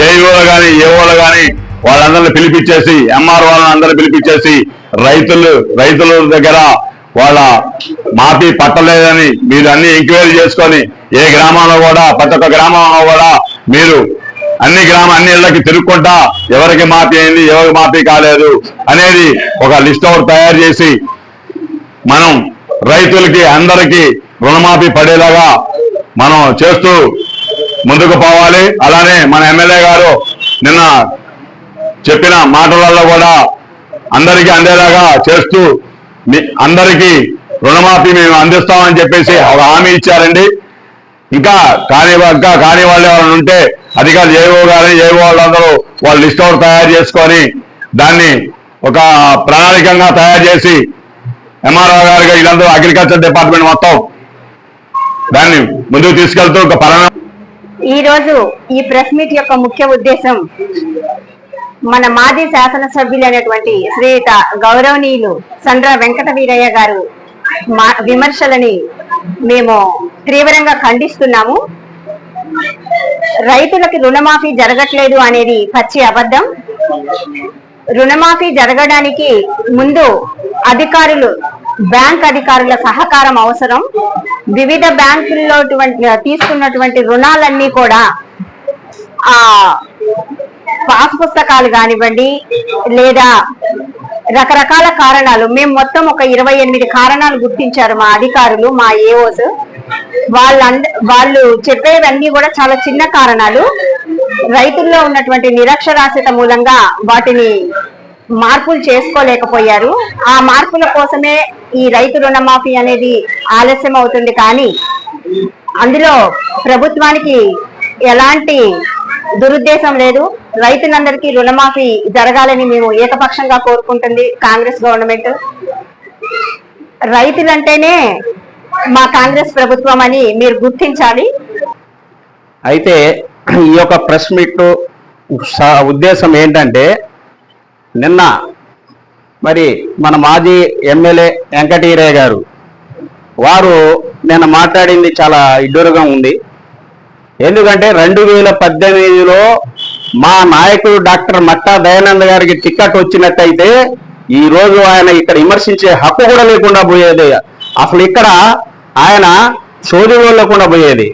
ఏఈఓలు కానీ ఏఓలు కానీ వాళ్ళందరిని పిలిపించేసి ఎంఆర్ వాళ్ళని అందరిని పిలిపించేసి రైతులు రైతుల దగ్గర వాళ్ళ మాఫీ పట్టలేదని మీరు అన్ని ఎంక్వైరీ చేసుకొని ఏ గ్రామంలో కూడా ప్రతి ఒక్క గ్రామంలో కూడా మీరు అన్ని గ్రామ అన్ని ఇళ్ళకి తిరుక్కుంటా ఎవరికి మాఫీ అయింది ఎవరికి మాఫీ కాలేదు అనేది ఒక లిస్ట్ ఒకటి తయారు చేసి మనం రైతులకి అందరికీ రుణమాఫీ పడేలాగా మనం చేస్తూ ముందుకు పోవాలి. అలానే మన ఎమ్మెల్యే గారు నిన్న చెప్పిన మాటలలో కూడా అందరికీ అందేలాగా చేస్తూ మీ- అందరికీ రుణమాఫీ మేము అందిస్తామని చెప్పేసి ఒక హామీ ఇచ్చారండి. ఇంకా కాని ఇంకా కాని వాళ్ళు ఎవరైనా ఉంటే అధికారులు ఏవో కానీ ఏవో వాళ్ళందరూ వాళ్ళు లిస్ట్ అవుట్ తయారు చేసుకొని దాన్ని ఒక ప్రణాళికంగా తయారు చేసి ఎంఆర్ఓ గారు వీళ్ళందరూ అగ్రికల్చర్ డిపార్ట్మెంట్ మొత్తం దాన్ని ముందుకు తీసుకెళ్తూ ఒక పరమ ఈరోజు ఈ ప్రెస్ మీట్ యొక్క ముఖ్య ఉద్దేశం మన మాజీ శాసనసభ్యులైనటువంటి శ్రీయుత గౌరవనీయులు సండ్ర వెంకట వీరయ్య గారు మా విమర్శలని మేము తీవ్రంగా ఖండిస్తున్నాము. రైతులకి రుణమాఫీ జరగట్లేదు అనేది పచ్చి అబద్ధం. రుణమాఫీ జరగడానికి ముందు అధికారులు బ్యాంక్ అధికారుల సహకారం అవసరం. వివిధ బ్యాంకుల్లో తీసుకున్నటువంటి రుణాలన్నీ కూడా ఆ పాస్ పుస్తకాలు కానివ్వండి లేదా రకరకాల కారణాలు. మేము మొత్తం ఒక ఇరవై ఎనిమిది కారణాలు గుర్తించారు మా అధికారులు మా ఏఓస్ వాళ్ళంద వాళ్ళు చెప్పేవన్నీ కూడా చాలా చిన్న కారణాలు. రైతుల్లో ఉన్నటువంటి నిరక్షరాస్యత మూలంగా వాటిని మార్పులు చేసుకోలేకపోయారు. ఆ మార్పుల కోసమే ఈ రైతు రుణమాఫీ అనేది ఆలస్యం అవుతుంది కానీ అందులో ప్రభుత్వానికి ఎలాంటి దురుద్దేశం లేదు. రైతులందరికీ రుణమాఫీ జరగాలని మేము ఏకపక్షంగా కోరుకుంటుంది కాంగ్రెస్ గవర్నమెంట్. రైతులంటేనే మా కాంగ్రెస్ ప్రభుత్వం అని మీరు గుర్తించాలి. అయితే ఈ యొక్క ప్రెస్ మీట్ స- ఉద్దేశం ఏంటంటే నిన్న మరి మన మాజీ ఎమ్మెల్యే వెంకటీరయ్య గారు వారు నిన్న మాట్లాడింది చాలా ఇడ్డూరుగా ఉంది. ఎందుకంటే రెండు వేల పద్దెనిమిదిలో మా నాయకుడు డాక్టర్ మట్టా దయానంద్ గారికి టికెట్ వచ్చినట్టయితే ఈ రోజు ఆయన ఇక్కడ విమర్శించే హక్కు కూడా లేకుండా పోయేది. అసలు ఇక్కడ ఆయన సోది లేకుండా పోయేది.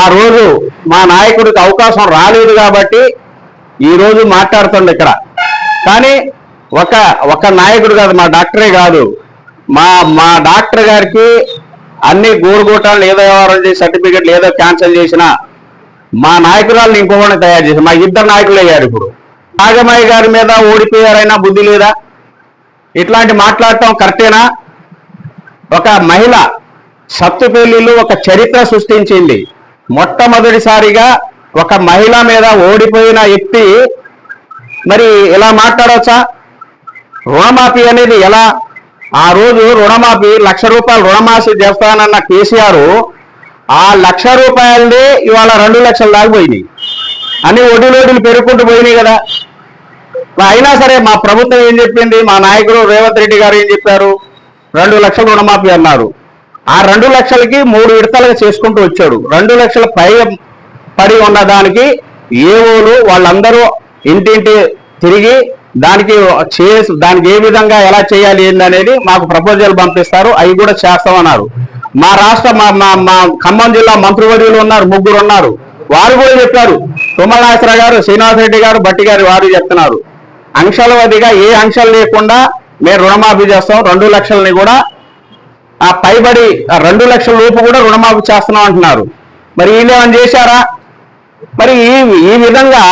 ఆ రోజు మా నాయకుడికి అవకాశం రాలేదు కాబట్టి ఈ రోజు మాట్లాడుతుంది ఇక్కడ. కానీ ఒక ఒక నాయకుడు కాదు మా డాక్టరే కాదు. మా మా డాక్టర్ గారికి అన్ని గోరుగోటాలు ఏదో వ్యవహారం చేసి సర్టిఫికెట్లు ఏదో క్యాన్సిల్ చేసినా మా నాయకురాలను ఇంకొకరిని తయారు చేసి మా ఇద్దరు నాయకులు అయ్యారు ఇప్పుడు. నాగమయ్య గారి మీద ఓడిపోయారైనా బుద్ధి లేదా? ఇట్లాంటి మాట్లాడటం కరెక్టేనా? ఒక మహిళ సత్తుపల్లిలో ఒక చరిత్ర సృష్టించింది. మొట్టమొదటిసారిగా ఒక మహిళ మీద ఓడిపోయిన వ్యక్తి మరి ఇలా మాట్లాడవచ్చా? రుణమాఫీ అనేది ఎలా? ఆ రోజు రుణమాఫీ లక్ష రూపాయలు రుణమాఫీ చేస్తానన్న కేసీఆర్ ఆ లక్ష రూపాయలదే ఇవాళ రెండు లక్షలు దాగిపోయినాయి అన్ని ఒడిలోడిలు పెరుగుకుంటూ పోయినాయి కదా. అయినా సరే మా ప్రభుత్వం ఏం చెప్పింది? మా నాయకుడు రేవంత్ రెడ్డి గారు ఏం చెప్పారు? రెండు లక్షలు రుణమాఫీ అన్నారు. ఆ రెండు లక్షలకి మూడు విడతలుగా చేసుకుంటూ వచ్చాడు. రెండు లక్షల పై పడి ఉన్న దానికి ఏవోలు వాళ్ళందరూ ఇంటింటి తిరిగి దానికి చేసి దానికి ఏ విధంగా ఎలా చేయాలి ఏందనేది మాకు ప్రపోజల్ పంపిస్తారు. అవి కూడా చేస్తామన్నారు. మా రాష్ట్ర మా మా మా ఖమ్మం జిల్లా మంత్రివర్యులు ఉన్నారు ముగ్గురు ఉన్నారు. వారు కూడా చెప్పారు. తుమ్మల గారు శ్రీనివాస్ రెడ్డి గారు బట్టి గారు వారు చెప్తున్నారు. అంశాలవధిగా ఏ అంశాలు లేకుండా మేము రుణమాఫీ చేస్తాం. రెండు లక్షలని కూడా ఆ పైబడి ఆ రెండు లక్షల లోపు కూడా రుణమాఫీ చేస్తున్నాం అంటున్నారు. మరి వీళ్ళు ఏమైనా చేశారా? మరి ఈ ఈ విధంగా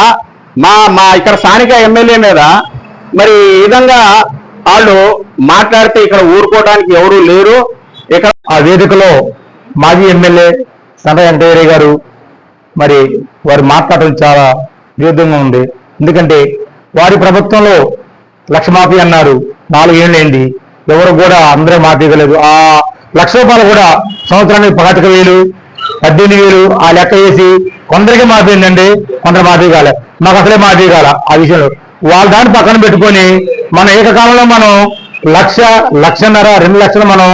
మా మా ఇక్కడ స్థానిక ఎమ్మెల్యే మీద మరి ఈ విధంగా వాళ్ళు మాట్లాడితే ఇక్కడ ఊరుకోవడానికి ఎవరు లేరు. ఇక్కడ ఆ వేదికలో మాజీ ఎమ్మెల్యే సంత వెంకయ్య గారు మరి వారు మాట్లాడటం చాలా విరుద్ధంగా ఉంది. ఎందుకంటే వారి ప్రభుత్వంలో లక్ష మాఫీ అన్నారు. నాలుగేళ్ళైంది ఎవరు కూడా అందరూ మాఫీ ఇవ్వలేదు ఆ లక్ష రూపాయలు కూడా సంవత్సరానికి పాతిక వేలు పద్దెనిమిది వేలు ఆ లెక్క వేసి కొందరికి మాఫీ ఏంటండి కొందరు మాఫీ కాలే. మాకు అసలే మాఫీ కాల ఆ విషయంలో. వాళ్ళ దాన్ని పక్కన పెట్టుకొని మన ఏకకాలంలో మనం లక్ష లక్షన్నర రెండు లక్షలు మనం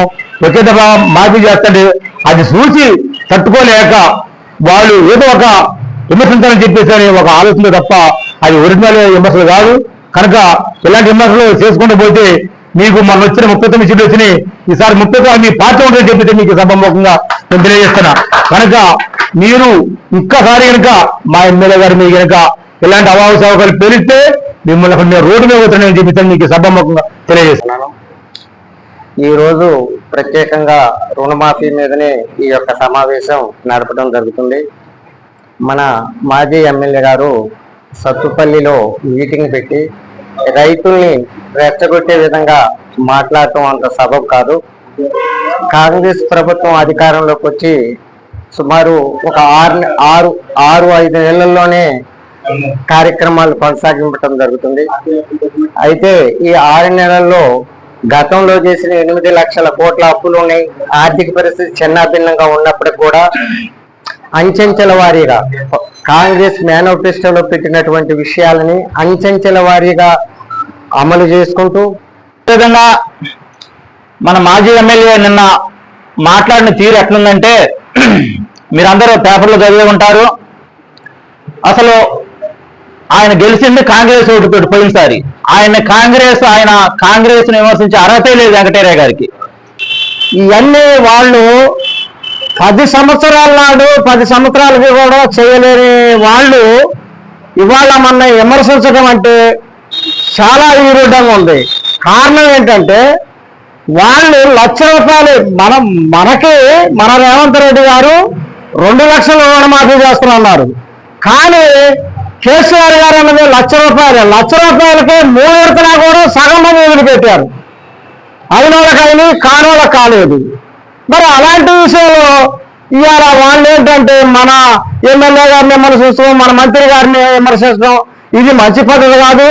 ఒకే దఫా మాఫీ చేస్తుంటే అది చూసి తట్టుకోలేక వాళ్ళు ఏదో ఒక విమర్శించాలని చెప్పేసి అని ఒక ఆలోచన తప్ప అది ఒరిజినల్ విమర్శలు కాదు. కనుక ఇలాంటి విమర్శలు చేసుకుంటూ పోతే మీకు మన వచ్చిన ముప్పై తొమ్మిది సీట్లు వచ్చినాయి. ఈసారి ముప్పై తొమ్మిది మీ పార్టీ ఉంటుందని చెప్పితే మీకు సభముఖంగా నేను తెలియజేస్తున్నా. కనుక మీరు ఇంకసారి కనుక మా ఎమ్మెల్యే గారు మీ కనుక ఇలాంటి అవాహ సౌకర్యాలు పెరిగితే మిమ్మల్ని అక్కడ రోడ్డు మీద పోతున్నాయని చెప్పి మీకు సభముఖంగా తెలియజేస్తున్నాను ఈరోజు ప్రత్యేకంగా రుణమాఫీ మీదనే ఈ యొక్క సమావేశం నడపడం జరుగుతుంది. మన మాజీ ఎమ్మెల్యే గారు సత్తుపల్లిలో మీటింగ్ పెట్టి రైతుల్ని రెచ్చగొట్టే విధంగా మాట్లాడటం అంత సబబ్ కాదు. కాంగ్రెస్ ప్రభుత్వం అధికారంలోకి వచ్చి సుమారు ఒక ఆరు ఆరు ఆరు ఐదు నెలల్లోనే కార్యక్రమాలు కొనసాగించడం జరుగుతుంది. అయితే ఈ ఆరు నెలల్లో గతంలో చేసిన ఎనిమిది లక్షల కోట్ల అప్పులు ఉన్నాయి ఆర్థిక పరిస్థితి చిన్నాభిన్నంగా ఉన్నప్పటికి కూడా అంచెంచెల వారీగా కాంగ్రెస్ మేనిఫెస్టోలో పెట్టినటువంటి విషయాలని అంచెంచెల వారీగా అమలు చేసుకుంటూ విధంగా మన మాజీ ఎమ్మెల్యే నిన్న మాట్లాడిన తీరు ఎట్లుందంటే మీరందరూ పేపర్లో చదివి ఉంటారు. అసలు ఆయన గెలిచింది కాంగ్రెస్ ఓటు పెట్టి పోయినసారి. ఆయన కాంగ్రెస్ ఆయన కాంగ్రెస్ విమర్శించే అర్హతే లేదు వెంకటేరయ్య గారికి. ఇవన్నీ వాళ్ళు పది సంవత్సరాల నాడు పది సంవత్సరాలకి కూడా చేయలేని వాళ్ళు ఇవాళ మన విమర్శించడం అంటే చాలా విరుద్ధంగా ఉంది. కారణం ఏంటంటే వాళ్ళు లక్ష రూపాయలు మనం మనకి మన రేవంత్ రెడ్డి గారు రెండు లక్షలు రుణమాఫీ చేస్తున్నారు. కానీ కేసీఆర్ గారు అన్నది లక్ష రూపాయలు లక్ష రూపాయలకి మూడు విడతలా కూడా సగం మంది వదిలిపెట్టారు. అయినోళ్ళకైనా కానోళ్ళకి కాలేదు. మరి అలాంటి విషయంలో ఇవాళ వాళ్ళు ఏంటంటే మన ఎమ్మెల్యే గారిని విమర్శించడం మన మంత్రి గారిని విమర్శిస్తాం ఇది మంచి పద్ధతి కాదు.